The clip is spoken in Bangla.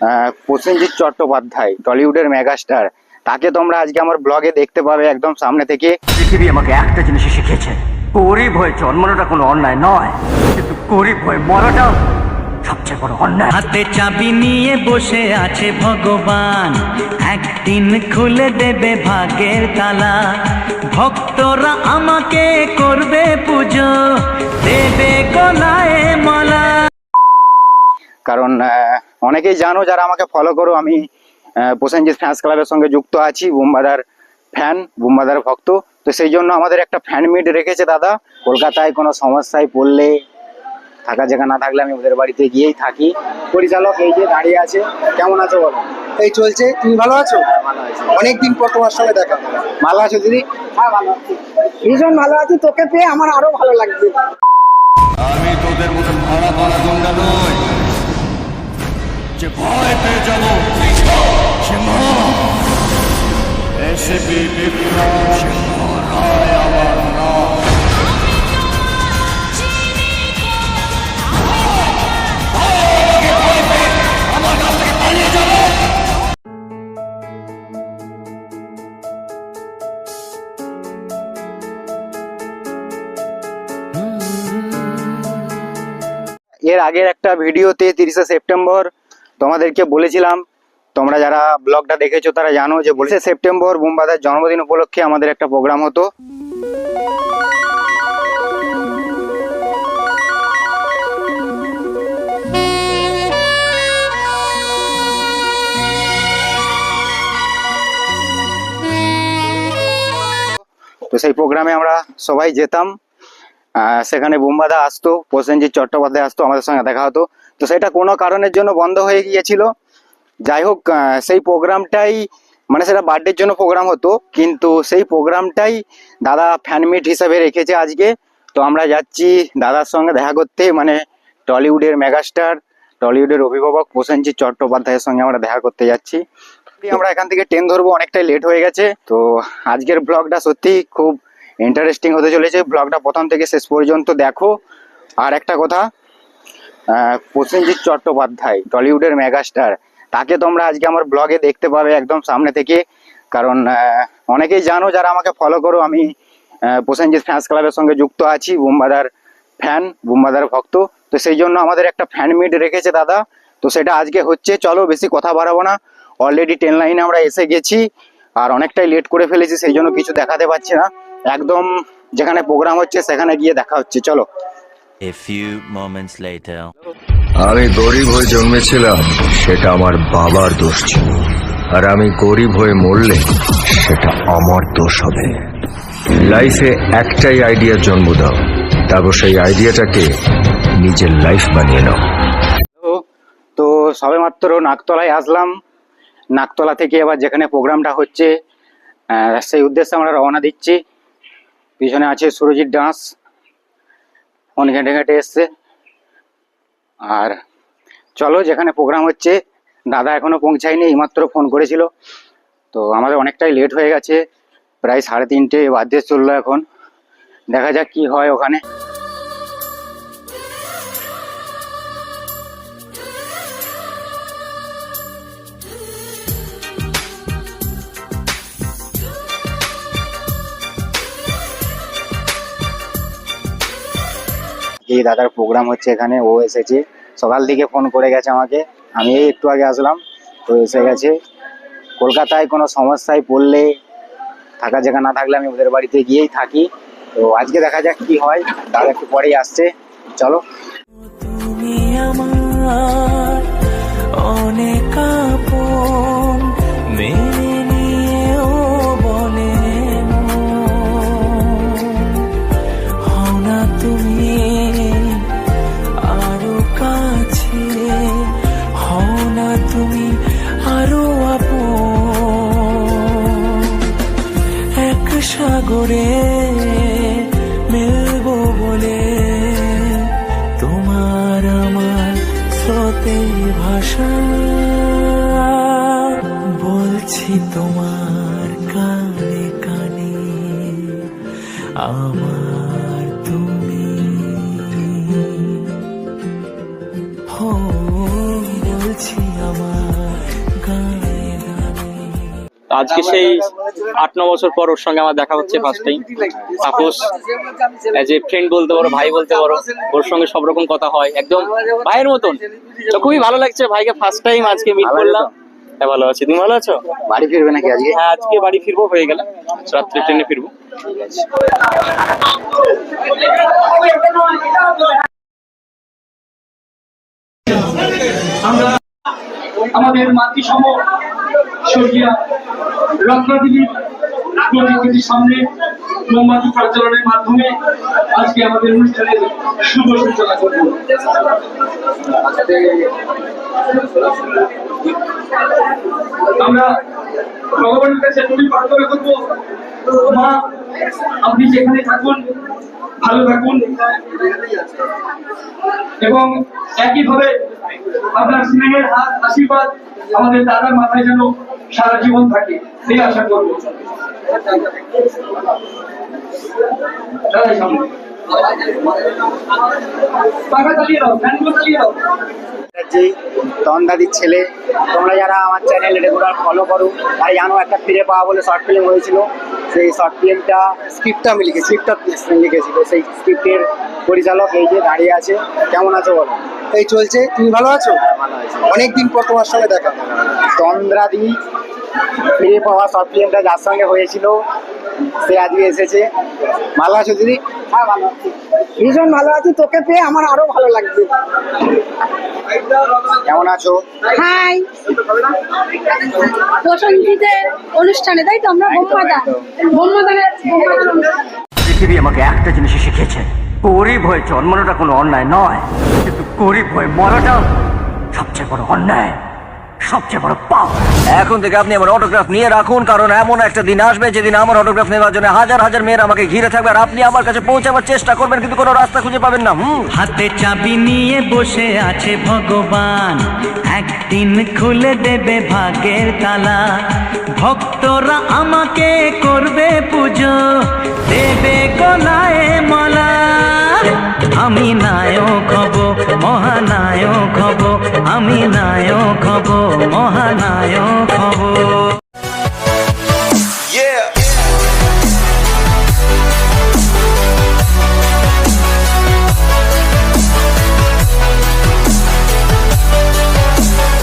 আহ, প্রসেনজিৎ চট্টোপাধ্যায় টলিউডের মেগাস্টার। তাকে তোমরা আজকে আমার ব্লগে দেখতে পাবে একদম সামনে থেকে। পৃথিবী আমাকে একটা জিনিস শিখিয়েছে। গরিব হয়ে জন্মানোটা কোনো অন্যায় নয় কিন্তু গরিব হয়ে মরাটাও সবচেয়ে বড় অন্যায়। হাতে চাবি নিয়ে বসে আছে ভগবান একদিন খুলে দেবে ভাগের তালা। ভক্তরা আমাকে করবে পুজো দেবে গলায় মালা। কারণ অনেকেই জানো যারা আমাকে ফলো করো আমি প্রসেনজিৎ ফ্যান্স ক্লাবের সঙ্গে যুক্ত আছি বুম্বাদার ফ্যান বুম্বাদার ভক্ত। তো সেই জন্য আমাদের একটা ফ্যান মিট রেখেছে দাদা। কলকাতায় কোনো সমস্যায় পড়লে থাকা জায়গা না থাকলে আমি ওদের বাড়িতে গিয়েই থাকি। পরিচালক এই যে দাঁড়িয়ে আছে কেমন আছো বলো? এই চলছে। তুমি ভালো আছো? ভালো আছি। অনেকদিন পর তোমার সঙ্গে দেখা ভালো আছো দিদি? হ্যাঁ ভালো আছি। ভীষণ ভালো আছি। তোকে পেয়ে আমার আরও ভালো লাগছে। আমি তোদের মতন ভাড়া ভাড়া গুন্ডা নই। যে ভয় পেয়ে যাব সিংহ এসিপি বিক্রম সিংহ রায় আমার নাম আমার কাছ থেকে পালিয়ে যাবো এর আগের একটা ভিডিওতে তিরিশে সেপ্টেম্বর তোমাদেরকে বলেছিলাম, তোমরা যারা ব্লগটা দেখেছ তারা জানো যে বলেছে সেপ্টেম্বর বুম্বাদার জন্মদিন উপলক্ষে আমাদের একটা প্রোগ্রাম হতো। তো সেই প্রোগ্রামে আমরা সবাই যেতাম। সেখানে বুম্বাদা আসতো, প্রসেনজিৎ চট্টোপাধ্যায় আসতো, আমাদের সঙ্গে দেখা হতো। তো সেটা কোনো কারণের জন্য বন্ধ হয়ে গিয়েছিল। যাই হোক সেই প্রোগ্রামটাই মানে সেটা বার্থডের জন্য প্রোগ্রাম হতো, কিন্তু সেই প্রোগ্রামটাই দাদা ফ্যানমিট হিসাবে রেখেছে আজকে। তো আমরা যাচ্ছি দাদার সঙ্গে দেখা করতে মানে টলিউডের মেগাস্টার, টলিউডের অভিভাবক প্রসেনজিৎ চট্টোপাধ্যায়ের সঙ্গে আমরা দেখা করতে যাচ্ছি। আমরা এখান থেকে ট্রেন ধরবো, অনেকটাই লেট হয়ে গেছে। তো আজকের ব্লগটা সত্যি খুব ইন্টারেস্টিং হতে চলেছে। ব্লগটা প্রথম থেকে শেষ পর্যন্ত দেখো। আর একটা কথা প্রসেনজিৎ চট্টোপাধ্যায় টলিউডের মেগাস্টার তাকে তোমরা আজকে আমার ব্লগে দেখতে পাবে একদম সামনে থেকে। কারণ অনেকেই জানো যারা আমাকে ফলো করো, আমি প্রসেনজিৎ ফ্যান্স ক্লাবের সঙ্গে যুক্ত আছি বুম্বাদার ফ্যান বুম্বাদার ভক্ত। তো সেই জন্য আমাদের একটা ফ্যান মিট রেখেছে দাদা। তো সেটা আজকে হচ্ছে। চলো, বেশি কথা বাড়াবো না। অলরেডি ট্রেন লাইনে আমরা এসে গেছি। আর অনেকটাই লেট করে ফেলেছি, সেই জন্য কিছু দেখাতে পাচ্ছি না। একদম যেখানে প্রোগ্রাম হচ্ছে সেখানে গিয়ে দেখা হচ্ছে। চলো। A few moments later. আমি গরিব হয়ে জন্মেছিলাম সেটা আমার বাবার দোষ ছিল। আর আমি গরিব হয়ে মরলে সেটা আমার দোষ হবে। লাইফে একটাই আইডিয়ার জন্ম দাও। তারপর সেই আইডিয়াটাকে নিজের লাইফ বানিয়ে নাও। তো সবে মাত্র নাকতলায় আসলাম। নাকতলা থেকে আবার যেখানে প্রোগ্রামটা হচ্ছে আহ, সেই উদ্দেশ্যে আমরা রওনা দিচ্ছি। পিছনে আছে সুরজিৎ ডান্স ফোন ঘেঁটে ঘেঁটে এসছে। আর চলো, যেখানে প্রোগ্রাম হচ্ছে, দাদা এখনও পৌঁছায়নি, এইমাত্র ফোন করেছিল। তো আমাদের অনেকটাই লেট হয়ে গেছে, প্রায় সাড়ে তিনটে বাজতে চলল এখন। দেখা যাক কি হয় ওখানে। এই দাদার প্রোগ্রাম হচ্ছে এখানে, ও এসেছে। সকাল থেকে ফোন করে গেছে আমাকে। আমি একটু আগে আসলাম, তো এসে গেছে। কলকাতায় কোনো সমস্যায় পড়লে, থাকা জায়গা না থাকলে আমি ওদের বাড়িতে গিয়েই থাকি। তো আজকে দেখা যাক কি হয় দাদা একটু পরেই আসছে। চলো। অনেক সাগরে মিলবো বলে তোমার আমার স্রোতে ভাষা। বলছি তোমার কানে কানে আমার আজকে সেই আট ন বছর পর ওর সঙ্গে আমার দেখা হচ্ছে first time Tapas as a friend বলতে পারো ভাই বলতে পারো ওর সঙ্গে সব রকম কথা হয়। একদম ভাইয়ের মতন। তো খুবই ভালো লাগছে ভাইকে ফার্স্ট টাইম আজকে মিট করলাম। হ্যাঁ ভালো আছি। তুমি ভালো আছো? বাড়ি ফিরবে নাকি আজকে? হ্যাঁ আজকে বাড়ি ফিরবো হয়ে গেলে। রাত্রে ট্রেনে ফিরবো। আমাদের মাতৃসম স্বর্গীয় রত্নাদেবীর সামনে মোমবাতি প্রচলনের মাধ্যমে আজকে আমাদের অনুষ্ঠানের শুভ সূচনা করব। আমরা ভগবানের কাছে প্রার্থনা করব। মা, আপনি যেখানে থাকুন, ভালো থাকুন। এবং একইভাবে আপনার স্নেহের হাত, আশীর্বাদ আমাদের দাদার মাথায় যেন সারা জীবন থাকে এই আশা করব। যে ছেলে তোমরা যারা আমার চ্যানেল রেগুলার ফলো করো জানো একটা ফিরে পাওয়া বলে শর্ট ফিল্ম হয়েছিল। সেই শর্ট ফিল্মটা স্ক্রিপ্টটা আমি লিখেছি স্ক্রিপ্টটা লিখেছিল সেই স্ক্রিপ্টের পরিচালক এই যে দাঁড়িয়ে আছে কেমন আছো বলো? এই চলছে তুমি ভালো আছো? ভালো আছে। অনেকদিন পর তোমার সঙ্গে দেখা তন্দ্রাদি ফিরে পাওয়া শর্ট ফিল্মটা যার সঙ্গে হয়েছিল সে আজকে এসেছে। ভালো আছো দিদি? হ্যাঁ ভালো আছি। ভীষণ ভালো আছি তোকে পেয়ে আমার আরও ভালো লাগছে। কেমন আছো? হাই প্রসঞ্জিতের অনুষ্ঠানে তাই তো আমরা বোম্মাদা বোম্মাদানের পৃথিবী আমাকে একটা জিনিস শিখিয়েছে গরিব হয়ে জন্মানোটা কোনো অন্যায় নয় কিন্তু গরিব হয়ে মরাটাও সবচেয়ে বড় অন্যায়। সবচেয়ে বড় পাপ। এখন থেকে আপনি আমার অটোগ্রাফ নিয়ে রাখুন কারণ এমন একটা দিন আসবে যেদিন আমার অটোগ্রাফ নেওয়ার জন্য হাজার হাজার মেয়ের আমাকে ঘিরে থাকবে আর আপনি আমার কাছে পৌঁছাবার চেষ্টা করবেন কিন্তু কোনো রাস্তা খুঁজে পাবেন না। হুম। হাতে চাবি নিয়ে বসে আছে ভগবান একদিন খুলে দেবে ভাগের তালা। ভক্তরা আমাকে করবে পুজো দেবে গলায় মালা। আমি নায়ক হব মহানায়ক হব আমি নায়ক হব মহানায়ক